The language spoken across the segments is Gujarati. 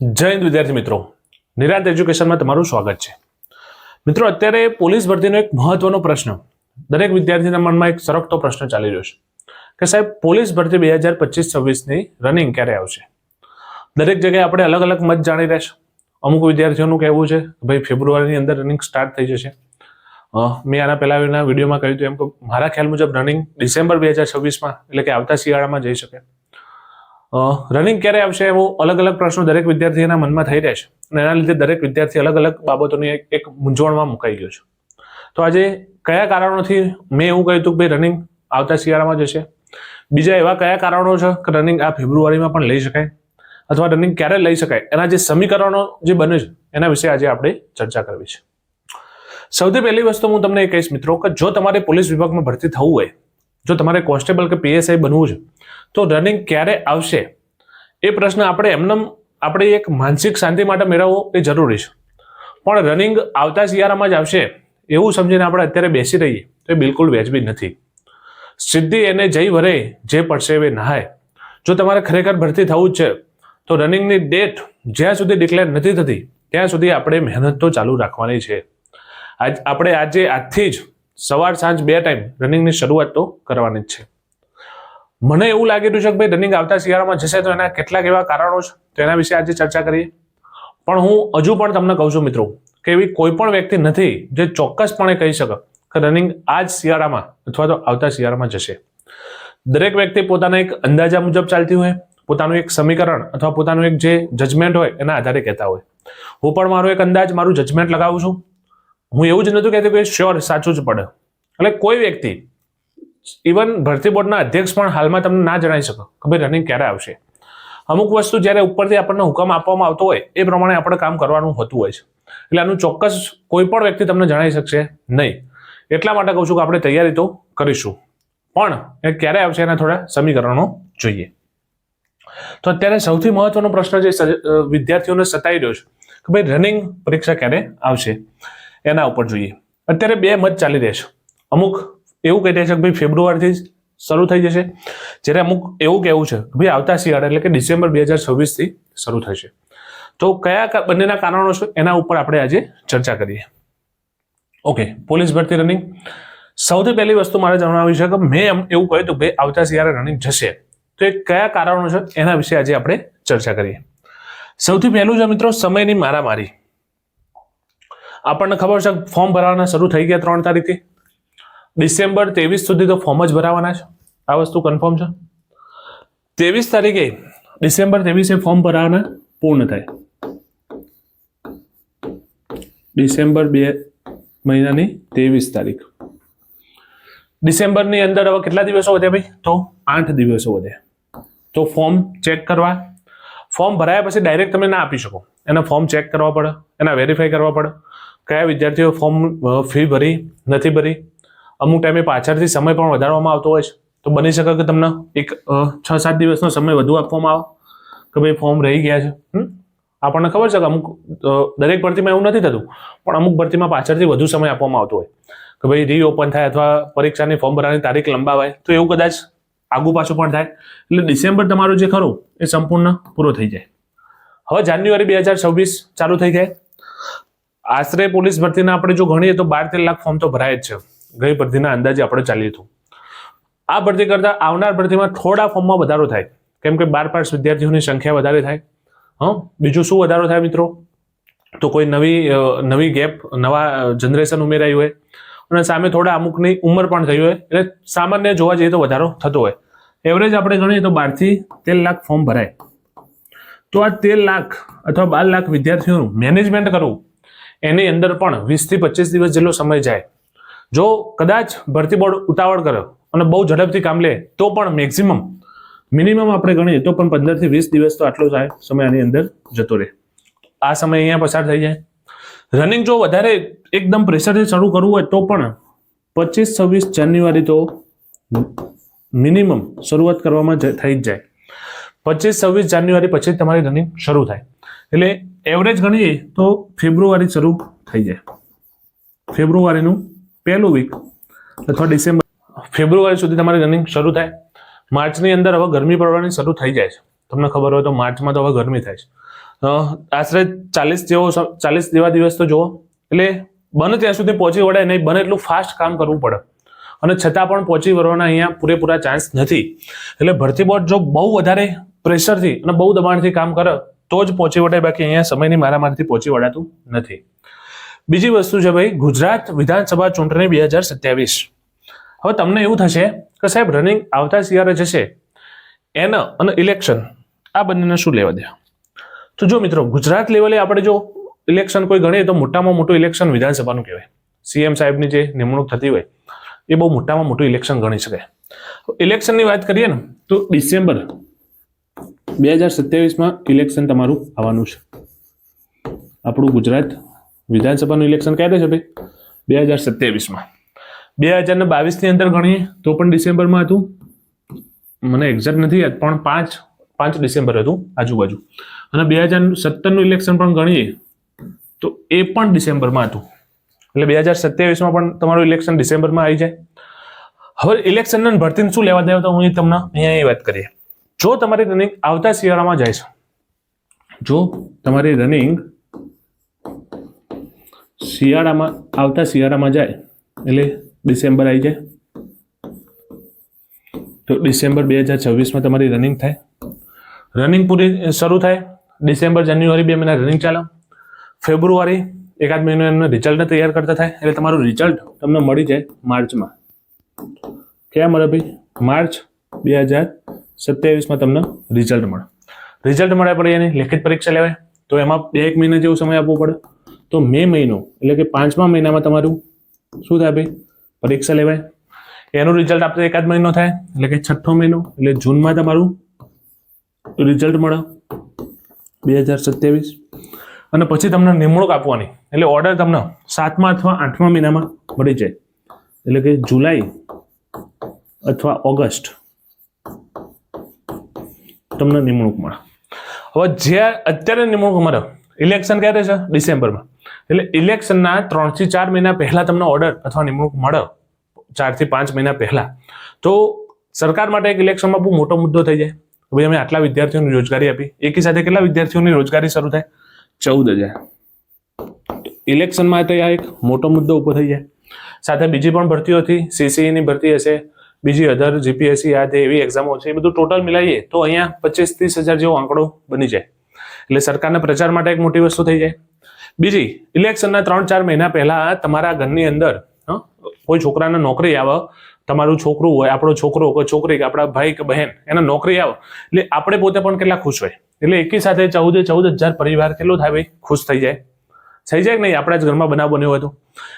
જય હિન્દ, વિદ્યાર્થી મિત્રો. નિરાંત એજ્યુકેશનમાં તમારું સ્વાગત છે. મિત્રો, અત્યારે પોલીસ ભરતીનો એક મહત્વનો પ્રશ્ન, દરેક વિદ્યાર્થીના મનમાં એક સરકતો પ્રશ્ન ચાલી રહ્યો છે કે સાહેબ, પોલીસ ભરતી બે હજાર પચીસ છવ્વીસની રનિંગ ક્યારે આવશે? દરેક જગ્યાએ આપણે અલગ અલગ મત જાણી રહેશે અમુક વિદ્યાર્થીઓનું કહેવું છે કે ભાઈ, ફેબ્રુઆરીની અંદર રનિંગ સ્ટાર્ટ થઈ જશે. મેં આના પહેલાના વિડીયોમાં કહ્યું હતું એમ કે મારા ખ્યાલ મુજબ રનિંગ ડિસેમ્બર બે હજાર છવ્વીસમાં, એટલે કે આવતા શિયાળામાં જઈ શકે. રનિંગ ક્યારે આવશે એવો અલગ અલગ પ્રશ્નો દરેક વિદ્યાર્થીના મનમાં થઈ રહ્યા છે અને એના લીધે દરેક વિદ્યાર્થી અલગ અલગ બાબતોની એક એક મૂંઝવણમાં મુકાઈ ગયો છે. તો આજે કયા કારણોથી મેં એવું કહ્યું હતું કે ભાઈ રનિંગ આવતા શિયાળામાં જશે બીજા એવા કયા કારણો છે કે રનિંગ આ ફેબ્રુઆરીમાં પણ લઈ શકાય? અથવા રનિંગ ક્યારે લઈ શકાય? એના જે સમીકરણો જે બને છે, એના વિશે આજે આપણે ચર્ચા કરવી છે. સૌથી પહેલી વસ્તુ હું તમને એ કહીશ મિત્રો કે જો તમારે પોલીસ વિભાગમાં ભરતી થવું હોય જો તમારે કોન્સ્ટેબલ કે પીએસઆઈ બનવું છે, તો રનિંગ ક્યારે આવશે? એ પ્રશ્ન આપણે એમને આપણે એક માનસિક શાંતિ માટે મેળવવો એ જરૂરી છે. પણ રનિંગ આવતા શિયાળામાં જ આવશે એવું સમજીને આપણે અત્યારે બેસી રહીએ, તો એ બિલકુલ વ્યાજબી નથી. સિદ્ધિ એને જઈ વરે, જે પડશે એ નહાય. જો તમારે ખરેખર ભરતી થવું જ છે, તો રનિંગની ડેટ જ્યાં સુધી ડિક્લેર નથી થતી, ત્યાં સુધી આપણે મહેનત તો ચાલુ રાખવાની છે. આજ, આપણે આજે આજથી જ સવાર સાંજ બે ટાઈમ રનિંગની શરૂઆત તો કરવાની જ છે. મને એવું લાગી રહ્યું છે કે ભાઈ રનિંગ આવતા શિયાળામાં જશે તો એના કેટલાક એવા કારણો છે, તો એના વિશે આજે ચર્ચા કરીએ. પણ હું હજુ પણ તમને કહું છું મિત્રો, કે એવી કોઈ પણ વ્યક્તિ નથી જે ચોક્કસપણે કહી શકે કે રનિંગ આ જ શિયાળામાં અથવા તો આવતા શિયાળામાં જશે. દરેક વ્યક્તિ પોતાના એક અંદાજા મુજબ ચાલતી હોય, પોતાનું એક સમીકરણ અથવા પોતાનું એક જે જજમેન્ટ હોય એના આધારે કહેતા હોય. હું પણ મારો એક અંદાજ, મારું જજમેન્ટ લગાવું છું. હું એવું જ નહોતું કહેતો કે શ્યોર સાચું જ પડે. એટલે કોઈ વ્યક્તિ ઇવન ભરતી બોર્ડના અધ્યક્ષ પણ હાલમાં તમને ના જણાવી શકો, કે ભાઈ રનિંગ ક્યારે આવશે. અમુક વસ્તુ જ્યારે ઉપરથી આપણને હુકમ આપવામાં આવતો હોય, એ પ્રમાણે આપણે કામ કરવાનું હોતું હોય છે. એટલે આનું ચોક્કસ કોઈ પણ વ્યક્તિ તમને જણાવી શકશે નહીં. એટલા માટે કહું છું કે આપણે તૈયારી તો કરીશું. પણ એ ક્યારે આવશે એના થોડા સમીકરણો જોઈએ. તો અત્યારે સૌથી મહત્વનો પ્રશ્ન જે વિદ્યાર્થીઓને સતાઈ રહ્યો છે, કે ભાઈ રનિંગ પરીક્ષા ક્યારે આવશે? એના ઉપર જોઈએ. અત્યારે બે મત ચાલી રહ્યા છે. અમુક એવું કહી રહ્યા છે કે ભાઈ ફેબ્રુઆરીથી શરૂ થઈ જશે. જ્યારે અમુક એવું કહેવું છે કે ભાઈ આવતા શિયાળા એટલે કે ડિસેમ્બર બે હજાર છવ્વીસથી શરૂ થશે તો કયા બંનેના કારણો છે એના ઉપર આપણે આજે ચર્ચા કરીએ. ઓકે, પોલીસ ભરતી રનિંગ સૌથી પહેલી વસ્તુ મારે જણાવી છે કે મેં એવું કહ્યું હતું કે આવતા શિયાળે રનિંગ જશે. તો એ કયા કારણો છે એના વિશે આજે આપણે ચર્ચા કરીએ. સૌથી પહેલું છે મિત્રો સમયની મારામારી. આપણને ખબર છે ફોર્મ ભરવાના શરૂ થઈ ગયા ત્રણ તારીખથી ડિસેમ્બર ત્રેવીસ સુધી તો ફોર્મ જ ભરાવાના છે. આ વસ્તુ કન્ફર્મ છે. ત્રેવીસ તારીખે, ડિસેમ્બર ત્રેવીસે ફોર્મ ભરાવાના પૂર્ણ થાય. ડિસેમ્બર બે મહિનાની ત્રેવીસ તારીખ. ડિસેમ્બરની અંદર હવે કેટલા દિવસો વધ્યા ભાઈ? તો આઠ દિવસો વધ્યા તો ફોર્મ ચેક કરવા. ફોર્મ ભરાયા પછી ડાયરેક્ટ તમે ના આપી શકો. એના ફોર્મ ચેક કરવા પડે, એના વેરીફાઈ કરવા પડે. કયા વિદ્યાર્થીઓ ફોર્મ ફી ભરી, નથી ભરી? અમુક ટાઈમે પાછળથી સમય પણ વધારવામાં આવતો હોય છે. તો બની શકે કે તમને એક છ સાત દિવસનો સમય વધુ આપવામાં આવે? કે ભાઈ ફોર્મ રહી ગયા છે? આપણને ખબર છે કે અમુક દરેક ભરતીમાં એવું નથી થતું. પણ અમુક ભરતીમાં પાછળથી વધુ સમય આપવામાં આવતો હોય. કે ભાઈ રીઓપન થાય અથવા પરીક્ષાની ફોર્મ ભરવાની તારીખ લંબાવાય. તો એવું કદાચ આગુ પાછું પણ થાય. એટલે ડિસેમ્બર તમારું જે ખરું, એ સંપૂર્ણ પૂરો થઈ જાય. હવે જાન્યુઆરી બે હજાર છવ્વીસ ચાલુ થઈ જાય. આશરે પોલીસ ભરતીના આપણે જો ગણીએ તો બાર તેર લાખ ફોર્મ તો ભરાય જ છે. ગઈ ભરતીના અંદાજે આપણે ચાલી હતું આ ભરતી કરતાં આવનાર ભરતીમાં થોડા ફોર્મમાં વધારો થાય. કેમ કે બાર પાસ વિદ્યાર્થીઓની સંખ્યા વધારે થાય. હં? બીજું શું વધારો થાય મિત્રો? તો કોઈ નવી નવી ગેપ નવા જનરેશન ઉમેરાયું હોય. અને સામે થોડા અમુકની ઉંમર પણ થઈ હોય. એટલે સામાન્ય જોવા જઈએ તો વધારો થતો હોય. એવરેજ આપણે ગણીએ તો બારથી તેર લાખ ફોર્મ ભરાય. તો આ તેર લાખ અથવા બાર લાખ વિદ્યાર્થીઓનું મેનેજમેન્ટ કરવું એની અંદર પણ વીસથી પચીસ દિવસ જેટલો સમય જાય. જો કદાચ ભરતી બોર્ડ ઉતાવળ કરે અને બહુ ઝડપથી કામ લે, તો પણ મેક્સિમમ મિનિમમ આપણે ગણીએ તો પણ પંદરથી વીસ દિવસ તો આટલો થાય સમય આની અંદર જતો રહે. આ સમય અહીંયા પસાર થઈ જાય. રનિંગ જો વધારે એકદમ પ્રેશરથી શરૂ કરવું હોય તો પણ પચીસ, છવ્વીસ જાન્યુઆરી તો મિનિમમ શરૂઆત કરવામાં થઈ જ જાય. પચીસ, છવ્વીસ જાન્યુઆરી પછી તમારી રનિંગ શરૂ થાય. એટલે એવરેજ ગણીએ તો ફેબ્રુઆરી શરૂ થઈ જાય. ફેબ્રુઆરીનું પહેલું વીક અથવા ડિસેમ્બર ફેબ્રુઆરી સુધી તમારી રનિંગ શરૂ થાય. માર્ચની અંદર હવે ગરમી પડવાની શરૂ થઈ જાય છે. તમને ખબર હોય તો માર્ચમાં તો હવે ગરમી થાય છે. આશરે ચાલીસ જેવો ચાલીસ જેવા દિવસ તો જુઓ. એટલે બને ત્યાં સુધી પહોંચી વળે નહીં, બને એટલું ફાસ્ટ કામ કરવું પડે. અને છતાં પણ પહોંચી વળવાના અહીંયા પૂરેપૂરા ચાન્સ નથી. એટલે ભરતી બોર્ડ જો બહુ વધારે પ્રેશરથી અને બહુ દબાણથી કામ કરે તો જ પહોંચી વળાય બાકી અહીંયા સમયની મારામારીથી પહોંચી વળાતું નથી. બીજી વસ્તુ છે ભાઈ, ગુજરાત વિધાનસભા ચૂંટણી બે હજાર સત્યાવીસ. હવે તમને એવું થશે કે સાહેબ રનિંગ આવતા શિયાળે જશે. એના અને ઇલેક્શન આ બંનેને શું લેવા દે તો જો મિત્રો, ગુજરાત લેવલે આપણે જો ઇલેક્શન કોઈ ગણીએ તો મોટામાં મોટું ઇલેક્શન વિધાનસભાનું કહેવાય. સીએમ સાહેબની જે નિમણૂક થતી હોય, એ બહુ મોટામાં મોટું ઇલેક્શન ગણી શકાય. ઇલેક્શનની વાત કરીએ ને, તો ડિસેમ્બર બે હજાર સત્યાવીસમાં ઇલેક્શન તમારું આવવાનું છે. આપણું ગુજરાત વિધાનસભાનું ઇલેક્શન ક્યારે છે ભાઈ? બે હજાર સત્યાવીસમાં. બે હજાર ને બાવીસની અંદર ગણીએ તો પણ ડિસેમ્બરમાં હતું. મને એક્ઝેક્ટ નથી પણ પાંચ પાંચ ડિસેમ્બર હતું આજુબાજુ. અને બે હજાર સત્તરનું ઇલેક્શન પણ ગણીએ તો એ પણ ડિસેમ્બરમાં હતું. એટલે બે હજાર સત્યાવીસમાં પણ તમારું ઇલેક્શન ડિસેમ્બરમાં આવી જાય. હવે ઇલેક્શનના ભરતીને શું લેવા દેવા તો હું તમને અહીંયા એ વાત કરીએ. જો તમારી રનિંગ આવતા શિયાળામાં જાય છે, જો તમારી રનિંગ શિયાળામાં, આવતા શિયાળામાં જાય, એટલે ડિસેમ્બર આવી જાય, તો ડિસેમ્બર બે હજાર છવ્વીસમાં તમારી રનિંગ થાય. રનિંગ પૂરી શરૂ થાય, ડિસેમ્બર, જાન્યુઆરી બે મહિના રનિંગ ચાલે, ફેબ્રુઆરી એકાદ મહિનો એમને રિઝલ્ટ તૈયાર કરતા થાય, એટલે તમારું રિઝલ્ટ તમને મળી જાય માર્ચમાં. ક્યાં મળે ભાઈ? માર્ચ બે હજાર સત્યાવીસમાં તમને રિઝલ્ટ મળે. રિઝલ્ટ મળ્યા પડે એની લેખિત પરીક્ષા લેવાય. તો એમાં બે એક મહિના જેવો સમય આપવો પડે. તો મે મહિનો, એટલે કે પાંચમા મહિનામાં તમારું શું થાય પરીક્ષા લેવાય. એનું રિઝલ્ટ આપતો એકાદ મહિનો થાય, એટલે કે છઠ્ઠો મહિનો, એટલે જૂનમાં તમારું રિઝલ્ટ મળે બે હજાર સત્યાવીસ. અને પછી તમને નિમણૂક આપવાની, એટલે ઓર્ડર તમને સાતમા અથવા આઠમા મહિનામાં મળી જાય. એટલે કે જુલાઈ અથવા ઓગસ્ટ તમને નિમણૂક મળે. હવે જે અત્યારે નિમણૂક મળે ઇલેક્શન ક્યારે છે? ડિસેમ્બરમાં. એટલે ઇલેક્શનના ત્રણથી ચાર મહિના પહેલાં તમને ઓર્ડર અથવા નિમણૂક મળે. ચારથી પાંચ મહિના પહેલાં. તો સરકાર માટે એક ઇલેક્શનમાં બહુ મોટો મુદ્દો થઈ જાય. ભાઈ અમે આટલા વિદ્યાર્થીઓને રોજગારી આપી. એકી સાથે કેટલા વિદ્યાર્થીઓની રોજગારી શરૂ થાય? ચૌદ હજાર. ઇલેક્શનમાં તો આ એક મોટો મુદ્દો ઊભો થઈ જાય. સાથે બીજી પણ ભરતીઓ હતી. સીસીઈની ભરતી હશે. બીજી અધર જીપીએસસી આ તે એવી એક્ઝામો છે એ બધું ટોટલ મિલાવીએ તો અહીંયા પચીસ ત્રીસ હજાર જેવો આંકડો બની જાય. એટલે સરકારના પ્રચાર માટે એક મોટી વસ્તુ થઈ જાય. બીજી ઇલેક્શનના ત્રણ ચાર મહિના પહેલા તમારા ઘરની અંદર કોઈ છોકરાને નોકરી આવે, તમારું છોકરું હોય, આપણો છોકરો કે છોકરી કે આપણા ભાઈ કે બહેન, એને નોકરી આવે. એટલે આપણે પોતે પણ કેટલા ખુશ હોય. એટલે એકી સાથે ચૌદ ચૌદ હજાર પરિવાર કેટલો થાય ભાઈ? ખુશ થઈ જાય. થઈ જાય કે નહીં? આપણા જ ઘરમાં બનાવ બન્યો હોય તો.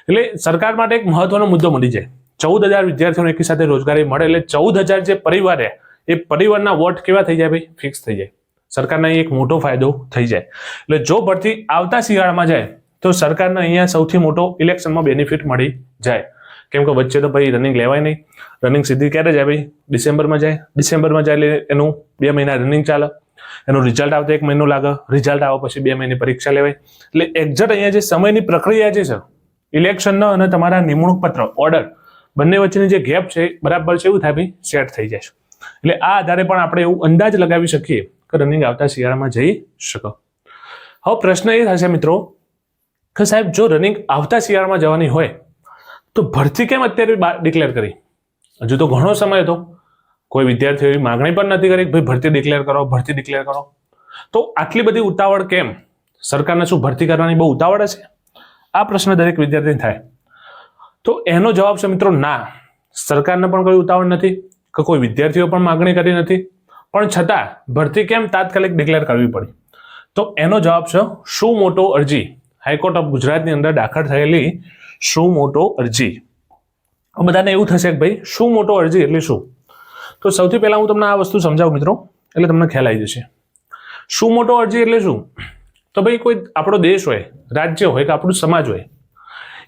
એટલે સરકાર માટે એક મહત્વનો મુદ્દો મળી જાય. ચૌદ હજાર વિદ્યાર્થીઓને એકી સાથે રોજગારી મળે એટલે ચૌદ હજાર જે પરિવાર છે એ પરિવારના વોટ કેવા થઈ જાય ભાઈ? ફિક્સ થઈ જાય. સરકારના એક મોટો ફાયદો થઈ જાય. એટલે જો ભરતી આવતા શિયાળામાં જાય, તો સરકારને અહીંયા સૌથી મોટો ઇલેક્શનમાં બેનિફિટ મળી જાય. કેમ કે વચ્ચે તો ભાઈ રનિંગ લેવાય નહીં. રનિંગ સીધી ક્યારે જાય ભાઈ? ડિસેમ્બરમાં જાય. ડિસેમ્બરમાં જાય એટલે એનું બે મહિના રનિંગ ચાલે. એનું રિઝલ્ટ આવતા એક મહિનો લાગે. રિઝલ્ટ આવે પછી બે મહિની પરીક્ષા લેવાય. એટલે એક્ઝેક્ટ અહીંયા જે સમયની પ્રક્રિયા જે છે ઇલેક્શનનો અને તમારા નિમણૂક પત્ર ઓર્ડર બંને વચ્ચેની જે ગેપ છે, બરાબર છે એવું થાય ભાઈ સેટ થઈ જાય એટલે આ આધારે પણ આપણે એવું અંદાજ લગાવી શકીએ કે રનિંગ આવતા શિયાળામાં જઈ શકો. હવે પ્રશ્ન એ થશે મિત્રો, કે સાહેબ, જો રનિંગ આવતા શિયાળામાં જવાની હોય, તો ભરતી કેમ અત્યારે ડિક્લેર કરી? હજુ તો ઘણો સમય હતો. કોઈ વિદ્યાર્થીઓ એવી માગણી પણ નથી કરી ભાઈ, ભરતી ડિક્લેર કરો, ભરતી ડિક્લેર કરો. તો આટલી બધી ઉતાવળ કેમ? સરકારને શું ભરતી કરવાની બહુ ઉતાવળ હશે? આ પ્રશ્ન દરેક વિદ્યાર્થીને થાય. તો એનો જવાબ છે મિત્રો ના. સરકારને પણ કોઈ ઉતાવળ નથી કે કોઈ વિદ્યાર્થીઓ પણ માગણી કરી નથી. પણ છતાં ભરતી કેમ તાત્કાલિક ડિક્લેર કરવી પડી? તો એનો જવાબ છે શું મોટો અરજી? હાઈકોર્ટ ઓફ ગુજરાતની અંદર દાખલ થયેલી શું મોટો અરજી? બધાને એવું થશે કે ભાઈ શું મોટો અરજી એટલે શું? તો સૌથી પહેલાં હું તમને આ વસ્તુ સમજાવું મિત્રો, એટલે તમને ખ્યાલ આવી જશે. શું મોટો અરજી એટલે શું? તો ભાઈ કોઈ આપણો દેશ હોય, રાજ્ય હોય કે આપણું સમાજ હોય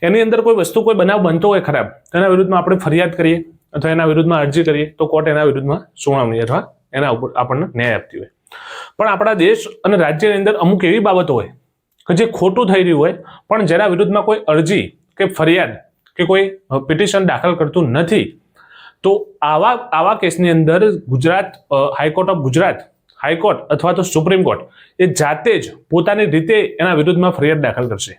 એની અંદર કોઈ વસ્તુ, કોઈ બનાવ બનતો હોય ખરાબ એના વિરુદ્ધમાં આપણે ફરિયાદ કરીએ અથવા એના વિરુદ્ધમાં અરજી કરીએ, તો કોર્ટ એના વિરુદ્ધમાં સુનાવણી અથવા એના ઉપર આપણને ન્યાય આપતી હોય. પણ આપણા દેશ અને રાજ્યની અંદર અમુક એવી બાબતો હોય કે જે ખોટું થઈ રહ્યું હોય, પણ જેના વિરુદ્ધમાં કોઈ અરજી કે ફરિયાદ કે કોઈ પિટિશન દાખલ કરતું નથી, તો આવા આવા કેસની અંદર Gujarat high court of Gujarat, high court અથવા તો સુપ્રીમ કોર્ટ એ જાતે જ પોતાની રીતે એના વિરુદ્ધમાં ફરિયાદ દાખલ કરશે.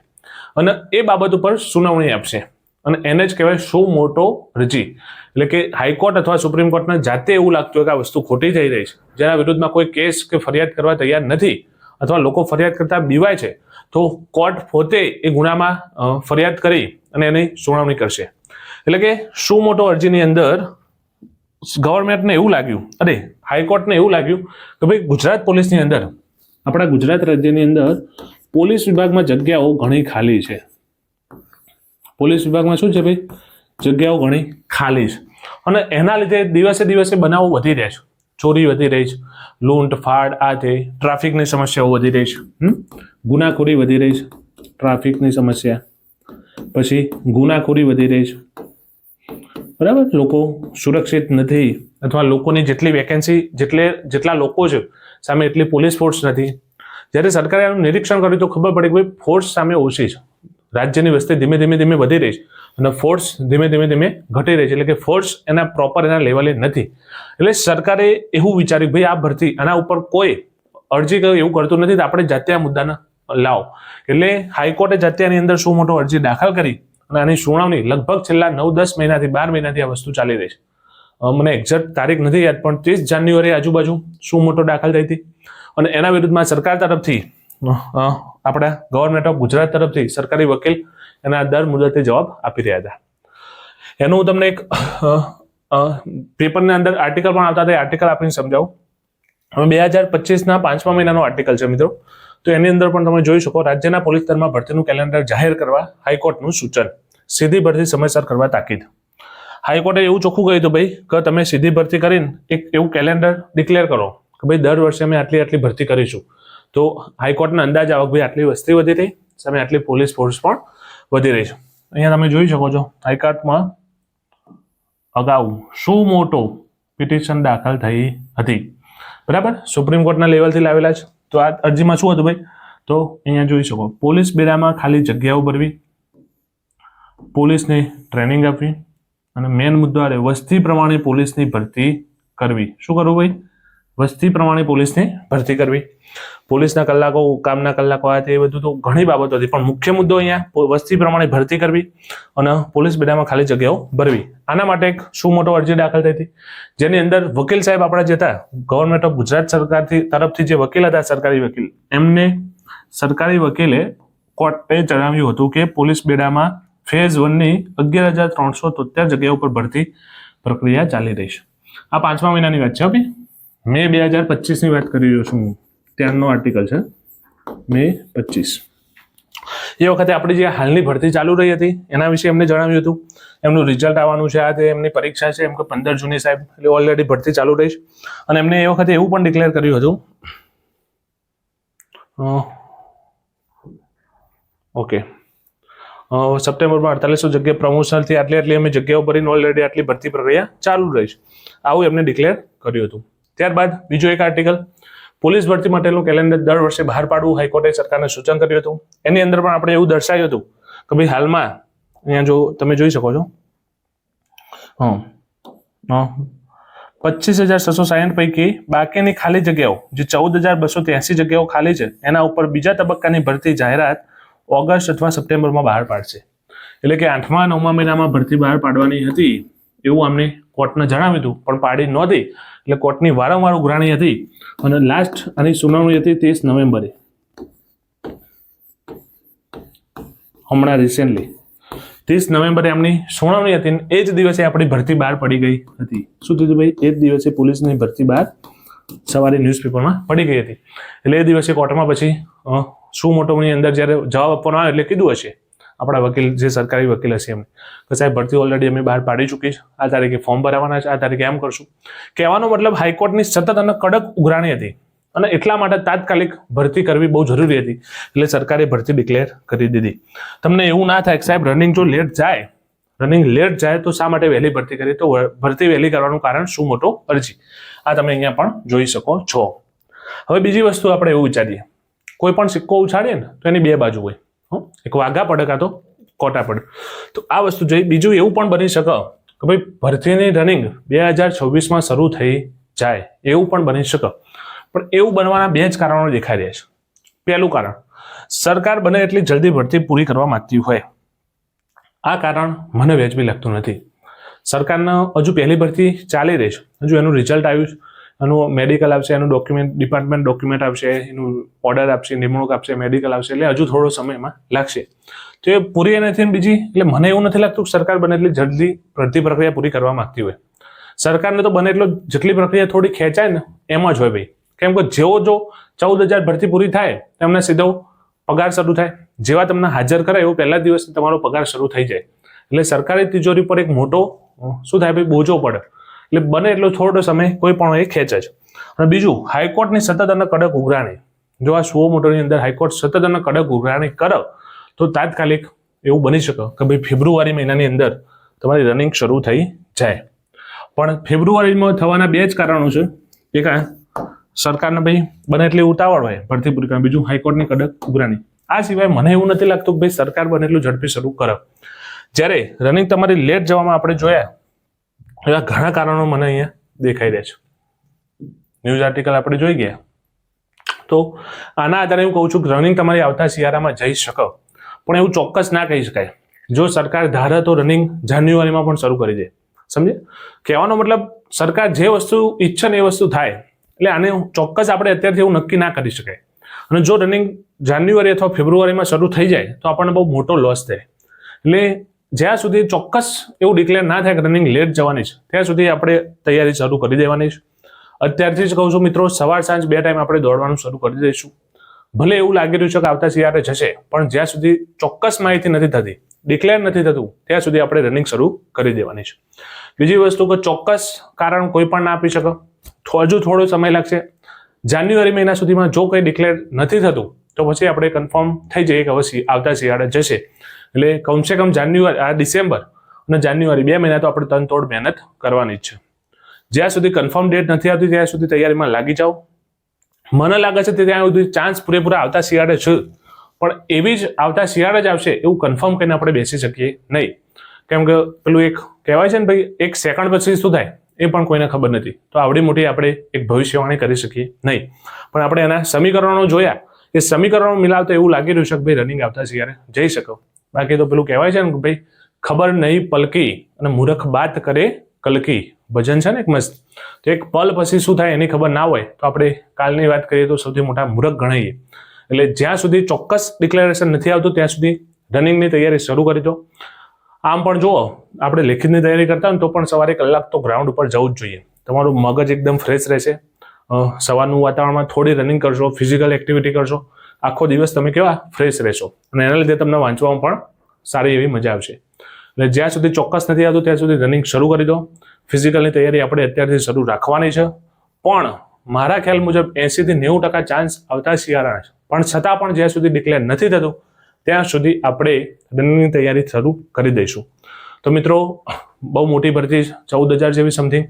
અને એ બાબત ઉપર સુનાવણી આપશે. અને એને જ કહેવાય શું મોટો રજી. એટલે કે હાઈકોર્ટ અથવા સુપ્રીમ કોર્ટને જાતે એવું લાગતું હોય કે આ વસ્તુ ખોટી થઈ રહી છે. જેના વિરુદ્ધમાં કોઈ કેસ કે ફરિયાદ કરવા તૈયાર નથી અથવા લોકો ફરિયાદ કરતા બીવાય છે, તો કોર્ટ પોતે એ ગુનામાં ફરિયાદ કરી અને એની સુનાવણી કરશે. એટલે કે શું મોટો અરજીની અંદર ગવર્મેન્ટને એવું લાગ્યું, અરે હાઈકોર્ટને એવું લાગ્યું કે ભાઈ ગુજરાત પોલીસની અંદર, આપણા ગુજરાત રાજ્યની અંદર પોલીસ વિભાગમાં જગ્યાઓ ઘણી ખાલી છે. પોલીસ વિભાગમાં શું છે ભાઈ? જગ્યાઓ ઘણી ખાલી છે. અને એના લીધે દિવસે દિવસે બનાવો વધી રહ્યા છે. ચોરી વધી રહી છે. લૂંટ, ફાડ, આ તે ટ્રાફિકની સમસ્યાઓ વધી રહી છે. ગુનાખોરી વધી રહી છે. ટ્રાફિકની સમસ્યા. પછી ગુનાખોરી વધી રહી છે. બરાબર? લોકો સુરક્ષિત નથી. અથવા લોકોની જેટલી વેકેન્સી જેટલે, જેટલા લોકો છે, સામે એટલી પોલીસ ફોર્સ નથી. જ્યારે સરકારે આનું નિરીક્ષણ કર્યું તો ખબર પડી કે ભાઈ ફોર્સ સામે ઓછી છે. રાજ્યની વસ્તી ધીમે ધીમે ધીમે વધી રહી છે અને ફોર્સ ધીમે ધીમે ધીમે ઘટી રહી છે. એટલે કે ફોર્સ એના પ્રોપર એના લેવલે નથી. એટલે સરકારે એવું વિચાર્યું ભાઈ આ ભરતી આના ઉપર કોઈ અરજી એવું કરતું નથી. આપણે જાતે આ મુદ્દાને લાવો. એટલે હાઈકોર્ટે જાતે આની અંદર શું મોટો અરજી દાખલ કરી અને આની સુનાવણી લગભગ છેલ્લા નવ, દસ મહિનાથી બાર મહિનાથી આ વસ્તુ ચાલી રહી છે. મને એક્ઝેક્ટ તારીખ નથી યાદ, પણ ત્રીસ જાન્યુઆરી આજુબાજુ શું મોટો દાખલ થઈ હતી? અને એના વિરુદ્ધમાં સરકાર તરફથી આપણા ગવર્મેન્ટ ઓફ ગુજરાત તરફથી સરકારી વકીલ એના દર મુદતે જવાબ આપી રહ્યા હતા. એનું હું તમને એક પેપરની અંદર આર્ટિકલ પણ આવતા હતા આર્ટિકલ આપીને સમજાવું. હવે બે હજાર પચીસના પાંચમા મહિનાનો આર્ટિકલ છે મિત્રો. તો એની અંદર પણ તમે જોઈ શકો રાજ્યના પોલીસ દળમાં ભરતીનું કેલેન્ડર જાહેર કરવા હાઈકોર્ટનું સૂચન. સીધી ભરતી સમયસર કરવા તાકીદ. હાઈકોર્ટે એવું ચોખ્ખું કહ્યું હતું ભાઈ કે તમે સીધી ભરતી કરીને એક એવું કેલેન્ડર ડિક્લેર કરો. કે ભાઈ દર વર્ષે અમે આટલી આટલી ભરતી કરીશું. તો હાઈકોર્ટના અંદાજ આવક ભાઈ આટલી વસ્તી વધી રહી સામે આટલી પોલીસ ફોર્સ પણ વધી રહી છે. અહીંયા તમે જોઈ શકો છો, હાઈકોર્ટમાં અગાઉ શું મોટો પિટિશન દાખલ થઈ હતી. બરાબર? સુપ્રીમ કોર્ટના લેવલથી લાવેલા છે. તો આ અરજીમાં શું હતું ભાઈ? તો અહીંયા જોઈ શકો, પોલીસ બેડામાં ખાલી જગ્યાઓ ભરવી, પોલીસને ટ્રેનિંગ આપવી અને મેન મુદ્દો આ વસ્તી પ્રમાણે પોલીસની ભરતી કરવી. શું કરવું ભાઈ? વસ્તી પ્રમાણે પોલીસની ભરતી કરવી. પોલીસના કલાકો, કામના કલાકો, આ તે બધું તો ઘણી બાબતો હતી, પણ મુખ્ય મુદ્દો અહીંયા વસ્તી પ્રમાણે ભરતી કરવી અને પોલીસ બેડામાં ખાલી જગ્યાઓ ભરવી. આના માટે એક શું મોટો અરજી દાખલ થઈ હતી? જેની અંદર વકીલ સાહેબ આપણા જે હતા ગવર્મેન્ટ ઓફ ગુજરાત સરકારથી, તરફથી જે વકીલ હતા, સરકારી વકીલ, એમને સરકારી વકીલે કોર્ટે જણાવ્યું હતું કે પોલીસ બેડામાં ફેઝ વનની અગિયાર હજાર ત્રણસો તોતેર જગ્યાઓ ઉપર ભરતી પ્રક્રિયા ચાલી રહી છે. આ પાંચમા મહિનાની વાત છે ભાઈ? મે બે હજાર પચીસની વાત કરી રહ્યો છું. હું ત્યારનો આર્ટિકલ છે. મે પચીસ. એ વખતે આપણી જે હાલની ભરતી ચાલુ રહી હતી, એના વિશે એમને જણાવ્યું હતું. એમનું રિઝલ્ટ આવવાનું છે, આ તે એમની પરીક્ષા છે, એમ કે પંદર જૂની સાહેબ, એટલે ઓલરેડી ભરતી ચાલુ રહી છે. અને એમને એ વખતે એવું પણ ડિક્લેર કર્યું હતું. ઓકે. સપ્ટેમ્બરમાં અડતાલીસો જગ્યાએ પ્રમોશનથી આટલી આટલી અમે જગ્યાઓ ભરીને ઓલરેડી આટલી ભરતી પ્રક્રિયા ચાલુ રહી છે. આવું એમને ડિક્લેર કર્યું હતું. ત્યારબાદ બીજો એક આર્ટિકલ પોલીસ ભરતી માટેનું કેલેન્ડર દર વર્ષે બહાર પાડવું હાઈકોર્ટે સરકારને સૂચન કર્યું હતું. એની અંદર પણ આપણે એવું દર્શાવ્યું હતું કે ભાઈ હાલમાં, અહીંયા જો તમે જોઈ શકો છો. હા. પચીસ હજાર છસો સાહીઠ પૈકી બાકીની ખાલી જગ્યાઓ, જે ચૌદ હજાર બસો ત્યાસી જગ્યાઓ ખાલી છે, એના ઉપર બીજા તબક્કાની ભરતી જાહેરાત ઓગસ્ટ અથવા સપ્ટેમ્બરમાં બહાર પાડશે. એટલે કે આઠમા નવમા મહિનામાં ભરતી બહાર પાડવાની હતી એવું અમને કોર્ટને જણાવ્યું હતું, પણ પાડી નહોતી. એટલે કોર્ટની વારંવાર ઉઘરાણી હતી અને લાસ્ટ આની સુનાવણી હતી ત્રીસ નવેમ્બરે. હમણાં રિસેન્ટલી ત્રીસ નવેમ્બરે એમની સુનાવણી હતી એ જ દિવસે આપણી ભરતી બહાર પડી ગઈ હતી. શું થયું ભાઈ? એ જ દિવસે પોલીસની ભરતી બહાર સવારે ન્યૂઝપેપરમાં પડી ગઈ હતી. એટલે એ દિવસે કોર્ટમાં પછી શું મોટોની અંદર જ્યારે જવાબ આપવાનો આવે એટલે કીધું હશે. આપણા વકીલ, જે સરકારી વકીલ હશે એમને. કે સાહેબ, ભરતી ઓલરેડી અમે બહાર પાડી ચૂકી છે. આ તારીખે ફોર્મ ભરાવાના છે. આ તારીખે એમ કરશું. કહેવાનો મતલબ હાઈકોર્ટની સતત અને કડક ઉઘરાણી હતી. અને એટલા માટે તાત્કાલિક ભરતી કરવી બહુ જરૂરી હતી. એટલે સરકારે ભરતી ડિક્લેર કરી દીધી. તમને એવું ના થાય કે સાહેબ રનિંગ જો લેટ જાય રનિંગ લેટ જાય તો શા માટે વહેલી ભરતી કરી? તો ભરતી વહેલી કરવાનું કારણ શું? મોટો અરજી. આ તમે અહીંયા પણ જોઈ શકો છો. હવે બીજી વસ્તુ આપણે એવું વિચારીએ. કોઈ પણ સિક્કો ઉછાળીએ ને, તો એની બે બાજુ હોય? એક વાઘા પડે કાં તો? કોટા પડે. તો આ વસ્તુ જોઈ બીજું એવું પણ બની શકે કે ભાઈ ભરતીની રનિંગ બે હજાર છવ્વીસમાં શરૂ થઈ જાય એવું પણ બની શકે. પણ એવું બનવાના બે જ કારણો દેખાઈ રહ્યા છે. પહેલું કારણ, સરકાર બને એટલી જલ્દી ભરતી પૂરી કરવા માંગતી હોય. આ કારણ મને વ્યાજબી લાગતું નથી. સરકારનો હજુ પહેલી ભરતી ચાલી રહી છે. હજુ એનું રિઝલ્ટ આવ્યું છે. એનું મેડિકલ આવશે, એનું ડોક્યુમેન્ટ ડિપાર્ટમેન્ટ ડોક્યુમેન્ટ આપશે એનું ઓર્ડર આપશે, નિમણૂક આપશે મેડિકલ આવશે, એટલે હજુ થોડો સમયમાં લાગશે. તો એ પૂરી નથી બીજી, એટલે મને એવું નથી લાગતું કે સરકાર બને એટલી જલ્દી ભરતી પ્રક્રિયા પૂરી કરવા માંગતી હોય. સરકારને તો બને એટલો જેટલી પ્રક્રિયા થોડી ખેંચાય ને, એમ જ હોય ભાઈ. કેમ કે જેવો જો ચૌદ હજાર ભરતી પૂરી થાય, તેમને સીધો પગાર શરૂ થાય. જેવા તમને હાજર કરે એવો પહેલા દિવસે તમારો પગાર શરૂ થઈ જાય. એટલે સરકારી તિજોરી પર એક મોટો શું થાય ભાઈ, બોજો પડે. એટલે બને એટલો થોડો સમય કોઈ પણ એ ખેંચે છે. અને બીજું, હાઈકોર્ટની સતત અને કડક ઉઘરાણી. જો આ સુઓ મોટરની અંદર હાઈકોર્ટ સતત અને કડક ઉઘરાણી કરે, તો તાત્કાલિક એવું બની શકે કે ભાઈ ફેબ્રુઆરી મહિનાની અંદર તમારી રનિંગ શરૂ થઈ જાય. પણ ફેબ્રુઆરીમાં થવાના બે જ કારણો છે. એક આ સરકારને ભાઈ બને એટલી ઉતાવળ હોય ભરતી પૂરી કરવા બીજું હાઈકોર્ટની કડક ઉઘરાણી. આ સિવાય મને એવું નથી લાગતું કે ભાઈ સરકાર બને એટલું ઝડપી શરૂ કરે. જ્યારે રનિંગ તમારી લેટ જવામાં આપણે જોયા એવા ઘણા કારણો મને અહીંયા દેખાઈ રહ્યા છે. ન્યૂઝ આર્ટિકલ આપણે જોઈ ગયા. તો આના આધારે હું કહું છું રનિંગ તમારી આવતા શિયાળામાં જઈ શકો. પણ એવું ચોક્કસ ના કહી શકાય. જો સરકાર ધારે તો રનિંગ જાન્યુઆરીમાં પણ શરૂ કરી દે. સમજે કહેવાનો મતલબ સરકાર જે વસ્તુ ઈચ્છે ને એ વસ્તુ થાય. એટલે આને ચોક્કસ આપણે અત્યારથી એવું નક્કી ના કરી શકાય. અને જો રનિંગ જાન્યુઆરી અથવા ફેબ્રુઆરીમાં શરૂ થઈ જાય, તો આપણને બહુ મોટો લોસ થાય. એટલે જ્યાં સુધી ચોક્કસ એવું ડિક્લેર ના થાય કે રનિંગ લેટ જવાની છે, ત્યાં સુધી આપણે તૈયારી શરૂ કરી દેવાની છે. અત્યારથી જ કહું છું મિત્રો, સવાર સાંજ બે ટાઈમ આપણે દોડવાનું શરૂ કરી દઈશું. ભલે એવું લાગી રહ્યું છે કે આવતા શિયાળે જશે, પણ જ્યાં સુધી ચોક્કસ માહિતી નથી થતી ડિક્લેર નથી થતું, ત્યાં સુધી આપણે રનિંગ શરૂ કરી દેવાની છે. બીજી વસ્તુ કે ચોક્કસ કારણ કોઈ પણ ના આપી શકે. હજુ થોડો સમય લાગશે. જાન્યુઆરી મહિના સુધીમાં જો કંઈ ડિક્લેર નથી થતું તો પછી આપણે કન્ફર્મ થઈ જઈએ કે હવે આવતા શિયાળે જશે. એટલે કમસે કમ જાન્યુઆરી, આ ડિસેમ્બર અને જાન્યુઆરી બે મહિના તો આપણે તનતોડ મહેનત કરવાની જ છે. જ્યાં સુધી કન્ફર્મ ડેટ નથી આવતી, ત્યાં સુધી તૈયારીમાં લાગી જાઓ. મને લાગે છે કે ત્યાં સુધી ચાન્સ પૂરેપૂરા આવતા શિયાળે છે. પણ એવી જ આવતા શિયાળે જ આવશે એવું કન્ફર્મ કરીને આપણે બેસી શકીએ નહીં. કેમ કે પેલું એક કહેવાય છે ને ભાઈ, એક સેકન્ડ પછી શું થાય? એ પણ કોઈને ખબર નથી. તો આવડી મોટી આપણે એક ભવિષ્યવાણી કરી શકીએ નહીં. પણ આપણે એના સમીકરણો જોયા એ સમીકરણો મિલાવતા એવું લાગી રહ્યું છે કે ભાઈ રનિંગ આવતા છે યાર. જઈ શકો. બાકી તો પેલું કહેવાય છે ને કે ભાઈ, ખબર નહીં પલકી અને મૂર્ખ બાત કરે કલકી. ભજન છે ને એક મસ્ત. તો એક પલ પછી શું થાય એની ખબર ના હોય, તો આપણે કાલની વાત કરીએ તો સૌથી મોટા મૂર્ખ ગણાઈએ. એટલે જ્યાં સુધી ચોક્કસ ડિક્લેરેશન નથી આવતું, ત્યાં સુધી રનિંગની તૈયારી શરૂ કરી દો. આમ પણ જુઓ, આપણે લેખિતની તૈયારી કરતા હોય તો પણ સવારે કલાક તો ગ્રાઉન્ડ ઉપર જવું જ જોઈએ. તમારું મગજ એકદમ ફ્રેશ રહેશે. સવારનું વાતાવરણમાં થોડી રનિંગ કરશો ફિઝિકલ એક્ટિવિટી કરશો, આખો દિવસ તમે કેવા ફ્રેશ રહેશો. અને એના લીધે તમને વાંચવામાં પણ સારી એવી મજા આવશે. એટલે જ્યાં સુધી ચોક્કસ નથી આવતું, ત્યાં સુધી રનિંગ શરૂ કરી દો. ફિઝિકલની તૈયારી આપણે અત્યારથી શરૂ રાખવાની છે. પણ મારા ખ્યાલ મુજબ એંશીથી નેવું ટકા ચાન્સ આવતા શિયાળાના છે. પણ છતાં પણ જ્યાં સુધી ડિક્લેર નથી થતું, ત્યાં સુધી આપણે રનિંગની તૈયારી શરૂ કરી દઈશું. તો મિત્રો, બહુ મોટી ભરતી, ચૌદ હજાર જેવી સમથિંગ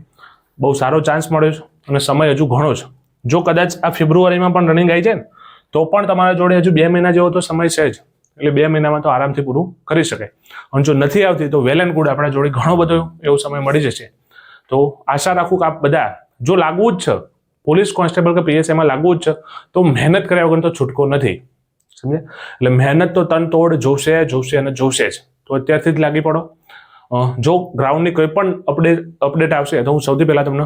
બહુ સારો ચાન્સ મળ્યો છે અને સમય હજુ ઘણો છે. જો કદાચ આ ફેબ્રુઆરીમાં પણ રનિંગ આવી જાય ને, તો પણ તમારા જોડે હજુ બે મહિના જેવો તો સમય છે જ. એટલે બે મહિનામાં તો આરામથી પૂરું કરી શકાય. અને જો નથી આવતી તો વેલ એન્ડ ગુડ આપણા જોડે ઘણો બધો એવો સમય મળી જશે. તો આશા રાખું કે આપ બધા, જો લાગવું જ છે, પોલીસ કોન્સ્ટેબલ કે પીએસઆઈમાં લાગવું જ છે, તો મહેનત કર્યા વગર તો છૂટકો નથી. સમજે એટલે મહેનત તો તન તોડ જોશે જોશે અને જોશે જ. તો અત્યારથી જ લાગી પડો. જો ગ્રાઉન્ડની કોઈ પણ અપડેટ અપડેટ આવશે, તો હું સૌથી પહેલાં તમને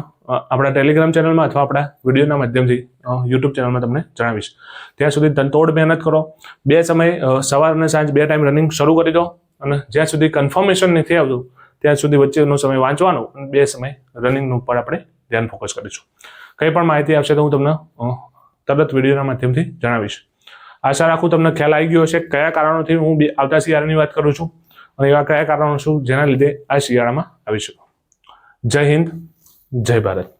આપણા ટેલિગ્રામ ચેનલમાં અથવા આપણા વિડીયોના માધ્યમથી યુટ્યુબ ચેનલમાં તમને જણાવીશ. ત્યાં સુધી તનતોડ મહેનત કરો, બે સમય સવાર અને સાંજ બે ટાઈમ રનિંગ શરૂ કરી દો અને જ્યાં સુધી કન્ફર્મેશન નથી આવતું, ત્યાં સુધી વચ્ચેનો સમય વાંચવાનો અને બે સમય રનિંગનું ઉપર આપણે ધ્યાન ફોકસ કરીશું. કંઈ પણ માહિતી આવશે તો હું તમને તરત વિડીયોના માધ્યમથી જણાવીશ. આશા રાખું તમને ખ્યાલ આવી ગયો હશે, કયા કારણોથી હું બે- આવતા શિયાળાની વાત કરું છું. અને એવા કયા કારણો શું જેના લીધે આ શિયાળામાં આવી શકો? જય હિન્દ, જય ભારત.